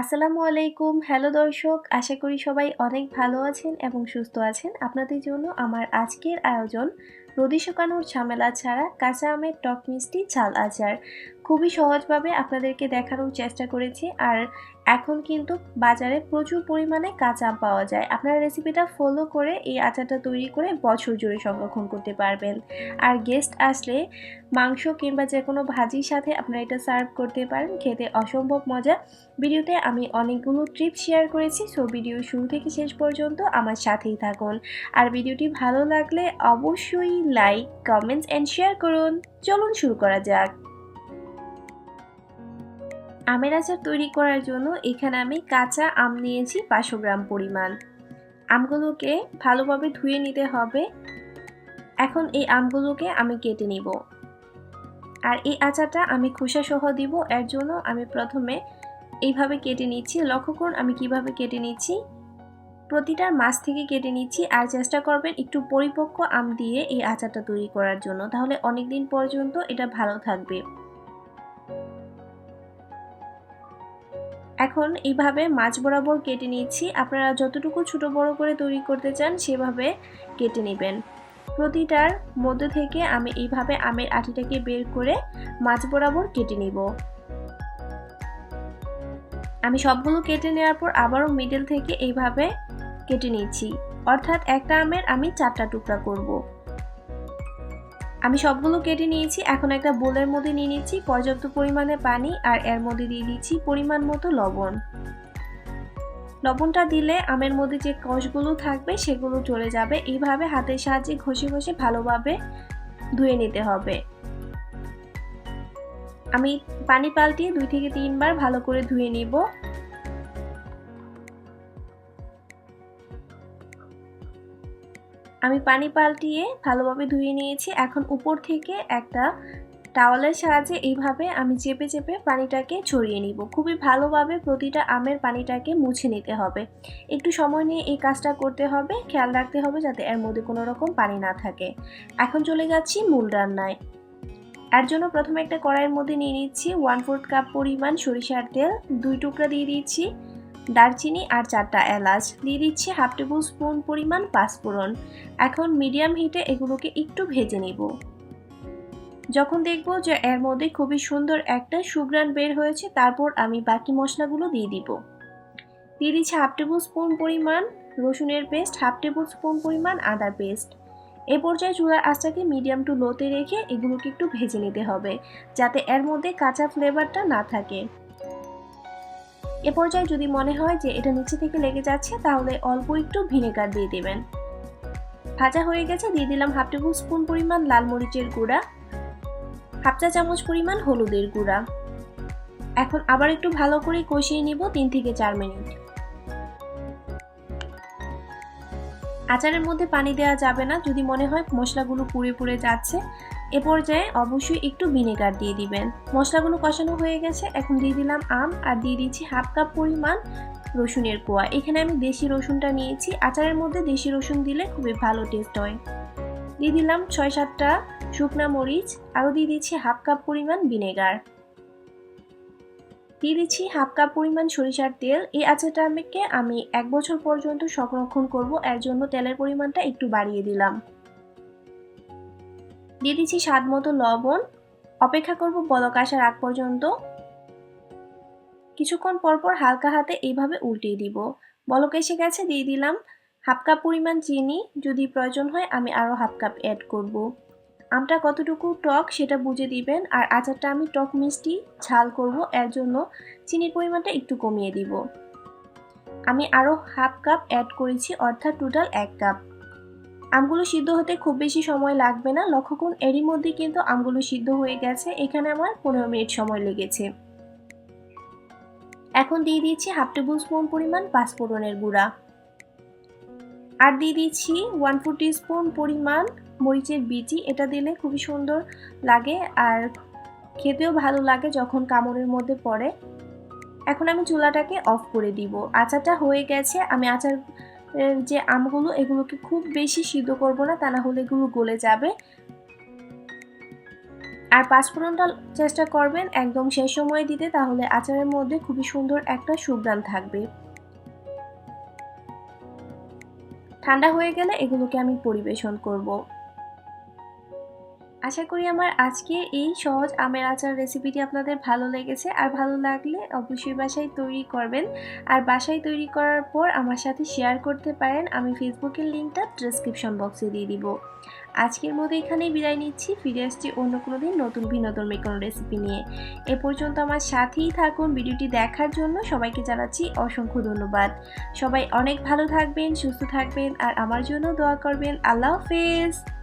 আসসালামু আলাইকুম। হ্যালো দর্শক, আশা করি সবাই অনেক ভালো আছেন এবং সুস্থ আছেন। আপনাদের জন্য আমার আজকের আয়োজন রোদি শুকানোর ঝামেলা ছাড়া কাঁচা আমের টক মিষ্টি চাল আচার। খুবই সহজভাবে আপনাদেরকে দেখানোর চেষ্টা করেছি আর এখন কিন্তু বাজারে প্রচুর পরিমাণে কাঁচা পাওয়া যায়। আপনারা রেসিপিটা ফলো করে এই আচারটা তৈরি করে বছর জুড়ে সংরক্ষণ করতে পারবেন। আর গেস্ট আসলে মাংস কিংবা যে কোনো ভাজির সাথে আপনারা এটা সার্ভ করতে পারেন, খেতে অসম্ভব মজা। ভিডিওতে আমি অনেকগুলো ট্রিপ শেয়ার করেছি সো ভিডিও শুরু থেকে শেষ পর্যন্ত আমার সাথেই থাকুন। আর ভিডিওটি ভালো লাগলে অবশ্যই লাইক কমেন্টস অ্যান্ড শেয়ার করুন। চলুন শুরু করা যাক। আমের আচার তৈরি করার জন্য এখানে আমি কাঁচা আম নিয়েছি পাঁচশো গ্রাম পরিমাণ। আমগুলোকে ভালোভাবে ধুয়ে নিতে হবে। এখন এই আমগুলোকে আমি কেটে নিব। আর এই আচারটা আমি খোসা সহ দিব। এর জন্য আমি প্রথমে এইভাবে কেটে নিচ্ছি। লক্ষ্য করুন, আমি কীভাবে কেটে নিচ্ছি। প্রতিটার মাছ থেকে কেটে নিচ্ছি। আর চেষ্টা করবেন একটু পরিপক্ক আম দিয়ে এই আচারটা তৈরি করার জন্য। তাহলে অনেক দিন পর্যন্ত এটা ভালো থাকবে। এখন এইভাবে মাছ বরাবর কেটে নিচ্ছি। আপনারা যতটুকু ছোট বড় করে তৈরি করতে চান, সেভাবে কেটে নেবেন। প্রতিটার মধ্যে থেকে আমি এইভাবে আমের আটিটাকে বের করে মাছ বরাবর কেটে নিব। আমি সবগুলো কেটে নেওয়ার পর আবারও মিডল থেকে এইভাবে কেটে নিচ্ছি। অর্থাৎ একটা আমের আমি চারটা টুকরা করব। আমি সবগুলো কেটে নিয়েছি, এখন একটা বোলের মধ্যে নিয়ে নিচ্ছি, পর্যাপ্ত পরিমাণে পানি আর এর মধ্যে দিয়ে দিচ্ছি পরিমাণ মতো লবণ। লবণটা দিলে আমের মধ্যে যে কষগুলো থাকবে সেগুলো চলে যাবে, এইভাবে হাতের সাহায্যে ঘষে ঘষে ভালোভাবে ধুয়ে নিতে হবে। আমি পানি পাল্টিয়ে দুই থেকে তিনবার ভালো করে ধুয়ে নিব। আমি পানি পাল্টিয়ে ভালোভাবে ধুয়ে নিয়েছি। এখন উপর থেকে একটা টাওয়ালের সাহায্যে এইভাবে আমি চেপে চেপে পানিটাকে ছড়িয়ে নিব। খুবই ভালোভাবে প্রতিটা আমের পানিটাকে মুছে নিতে হবে। একটু সময় নিয়ে এই কাজটা করতে হবে, খেয়াল রাখতে হবে যাতে এর মধ্যে কোনো রকম পানি না থাকে। এখন চলে যাচ্ছি মূল রান্নায়। এর জন্য প্রথমে একটা কড়াইয়ের মধ্যে নিয়ে নিচ্ছি ওয়ান ফোর্থ কাপ পরিমাণ সরিষার তেল, দুই টুকরা দিয়ে দিচ্ছি। দারচিনি আর চারটা এলাচ, দিয়ে দিচ্ছি হাফ টেবিল স্পুন পরিমাণ পাঁচফোড়ন। এখন মিডিয়াম হিটে এগুলোকে একটু ভেজে নিব। যখন দেখব যে এর মধ্যে খুবই সুন্দর একটা সুগ্রান বের হয়েছে, তারপর আমি বাকি মশলাগুলো দিয়ে দিব। দিয়ে দিচ্ছি হাফ টেবিল স্পুন পরিমাণ রসুনের পেস্ট, হাফ টেবিল স্পুন পরিমাণ আদা পেস্ট। এ পর্যায়ে চুলার আঁচটাকে মিডিয়াম টু লোতে রেখে এগুলোকে একটু ভেজে নিতে হবে, যাতে এর মধ্যে কাঁচা ফ্লেভারটা না থাকে। এ পর্যায়ে যদি মনে হয় যে এটা নিচে থেকে লেগে যাচ্ছে, তাহলে অল্প একটু ভিনেগার দিয়ে দেবেন। ভাজা হয়ে গেছে, দিয়ে দিলাম হাফ টেবিল স্পুন পরিমাণ লাল মরিচের গুঁড়া, হাফ চা চামচ পরিমাণ হলুদের গুঁড়া। এখন আবার একটু ভালো করে কষিয়ে নিব তিন থেকে চার মিনিট। আচারের মধ্যে পানি দেওয়া যাবে না, যদি মনে হয় মশলাগুলো পুড়ে পুড়ে যাচ্ছে এ পর্যায়ে অবশ্যই একটু ভিনেগার দিয়ে দিবেন। মশলাগুলো কষানো হয়ে গেছে, এখন দিয়ে দিলাম আম আর দিয়ে দিচ্ছি হাফ কাপ পরিমাণ রসুনের কোয়া। এখানে আমি দেশি রসুনটা নিয়েছি, আচারের মধ্যে দেশি রসুন দিলে খুবই ভালো টেস্ট হয়। দিয়ে দিলাম ছয় সাতটা শুকনা মরিচ, আরও দিয়ে দিচ্ছি হাফ কাপ পরিমাণ ভিনেগার। দিয়ে দিচ্ছি হাফ কাপ পরিমাণ সরিষার তেল। এই আচারটা আমাকে, আমি এক বছর পর্যন্ত সংরক্ষণ করব, এর জন্য তেলের পরিমাণটা একটু বাড়িয়ে দিলাম। দিয়ে দিচ্ছি স্বাদ মতো লবণ। অপেক্ষা করব বলক আসার আগ পর্যন্ত। কিছুক্ষণ পরপর হালকা হাতে এইভাবে উল্টিয়ে দিব। বলক এসে গেছে, দিয়ে দিলাম হাফ কাপ পরিমাণ চিনি। যদি প্রয়োজন হয় আমি আরও হাফ কাপ অ্যাড করব। আমটা কতটুকু টক সেটা বুঝে দিবেন। আর আচারটা আমি টক মিষ্টি ঝাল করব, এর জন্য চিনির পরিমাণটা একটু কমিয়ে দিব। আমি আরও হাফ কাপ অ্যাড করেছি, অর্থাৎ টোটাল এক কাপ। আমগুলো সিদ্ধ হতে খুব বেশি সময় লাগবে না। লক্ষ্য করুন, এরই মধ্যে কিন্তু আমগুলো সিদ্ধ হয়ে গেছে। এখানে আমার পনেরো মিনিট সময় লেগেছে। এখন দিয়ে দিচ্ছি হাফ টেবিল স্পুন পরিমাণ পাঁচফোড়নের গুঁড়া। আর দিয়ে দিচ্ছি ওয়ান ফোর স্পুন পরিমাণ মরিচের বিচি। এটা দিলে খুবই সুন্দর লাগে আর খেতেও ভালো লাগে যখন কামড়ের মধ্যে পড়ে। এখন আমি চুলাটাকে অফ করে দিব। আচারটা হয়ে গেছে। আমি আচার যে আমগুলো এগুলোকে খুব বেশি সিদ্ধ করব না, তা না হলে এগুলো গলে যাবে। আর পাঁচফোড়নটা চেষ্টা করবেন একদম শেষ সময় দিতে, তাহলে আচারের মধ্যে খুবই সুন্দর একটা সুগ্রাম থাকবে। ঠান্ডা হয়ে গেলে এগুলোকে আমি পরিবেশন করব। আশা করি আমার আজকে এই সহজ আমের আচার রেসিপিটি আপনাদের ভালো লেগেছে। আর ভালো লাগলে অবশ্যই বাসায় তৈরি করবেন। আর বাসায় তৈরি করার পর আমার সাথে শেয়ার করতে পারেন। আমি ফেসবুকের লিঙ্কটা ডিসক্রিপশন বক্সে দিয়ে দিব। আজকের মতো এখানেই বিদায় নিচ্ছি। ফিরে আসছি অন্য কোনো দিন নতুন ভিন্নধর্মী কোনো রেসিপি নিয়ে। এ পর্যন্ত আমার সাথেই থাকুন ভিডিওটি দেখার জন্য। সবাইকে জানাচ্ছি অসংখ্য ধন্যবাদ। সবাই অনেক ভালো থাকবেন, সুস্থ থাকবেন। আর আমার জন্য দোয়া করবেন। আল্লাহ হাফেজ।